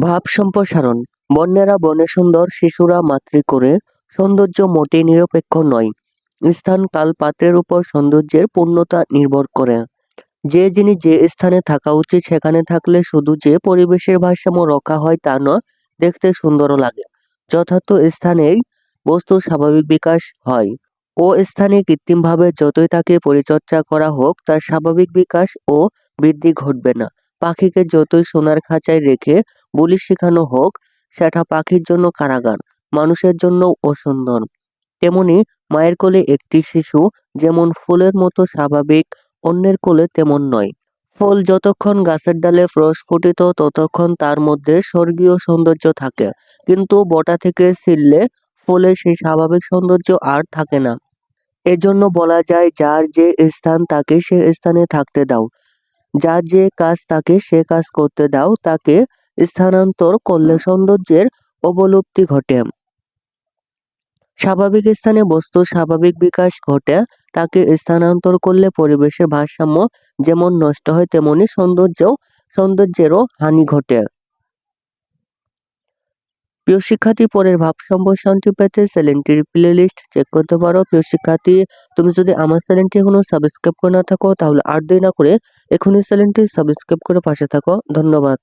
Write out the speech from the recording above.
ভাব সম্প্রসারণ। বন্যেরা বনে সুন্দর, শিশুরা মাতৃ করে। সৌন্দর্য মোটেই নিরপেক্ষ নয়। স্থান কাল পাত্রের উপর সৌন্দর্যের পূর্ণতা নির্ভর করে। যে যিনি যে স্থানে থাকা উচিত, সেখানে থাকলে শুধু যে পরিবেশের ভারসাম্য রক্ষা হয় তা নয়, দেখতে সুন্দরও লাগে। যথার্থ স্থানেই বস্তুর স্বাভাবিক বিকাশ হয়। ও স্থানে কৃত্রিমভাবে যতই তাকে পরিচর্যা করা হোক, তার স্বাভাবিক বিকাশ ও বৃদ্ধি ঘটবে না। পাখিকে যতই সোনার খাঁচায় রেখে বুলি শেখানো হোক, সেটা পাখির জন্য কারাগার, মানুষের জন্য অসুন্দর। তেমনি মায়ের কোলে একটি শিশু যেমন ফুলের মতো স্বাভাবিক, অন্যের কোলে তেমন নয়। ফুল যতক্ষণ গাছের ডালে প্রস্ফুটিত, ততক্ষণ তার মধ্যে স্বর্গীয় সৌন্দর্য থাকে। কিন্তু বটা থেকে ছিঁড়লে ফুলের সেই স্বাভাবিক সৌন্দর্য আর থাকে না। এজন্য বলা যায়, যার যে স্থান তাকে সে স্থানে থাকতে দাও। যার যে কাজ তাকে সে কাজ করতে দাও, তাকে স্থানান্তর করলে সৌন্দর্যের অবলুপ্তি ঘটে। স্বাভাবিক স্থানে বস্তুর স্বাভাবিক বিকাশ ঘটে, তাকে স্থানান্তর করলে পরিবেশের ভারসাম্য যেমন নষ্ট হয় তেমনি সৌন্দর্য সৌন্দর্যেরও হানি ঘটে। প্রিয় শিক্ষার্থী, পরের ভাব সম্প্রসারণটি পেতে চ্যানেলটির প্লে লিস্ট চেক করতে পারো। প্রিয় শিক্ষার্থী, তুমি যদি আমার চ্যানেলটি এখনও সাবস্ক্রাইব করে না থাকো, তাহলে আর দেরি না করে এখনই চ্যানেলটি সাবস্ক্রাইব করে পাশে থাকো। ধন্যবাদ।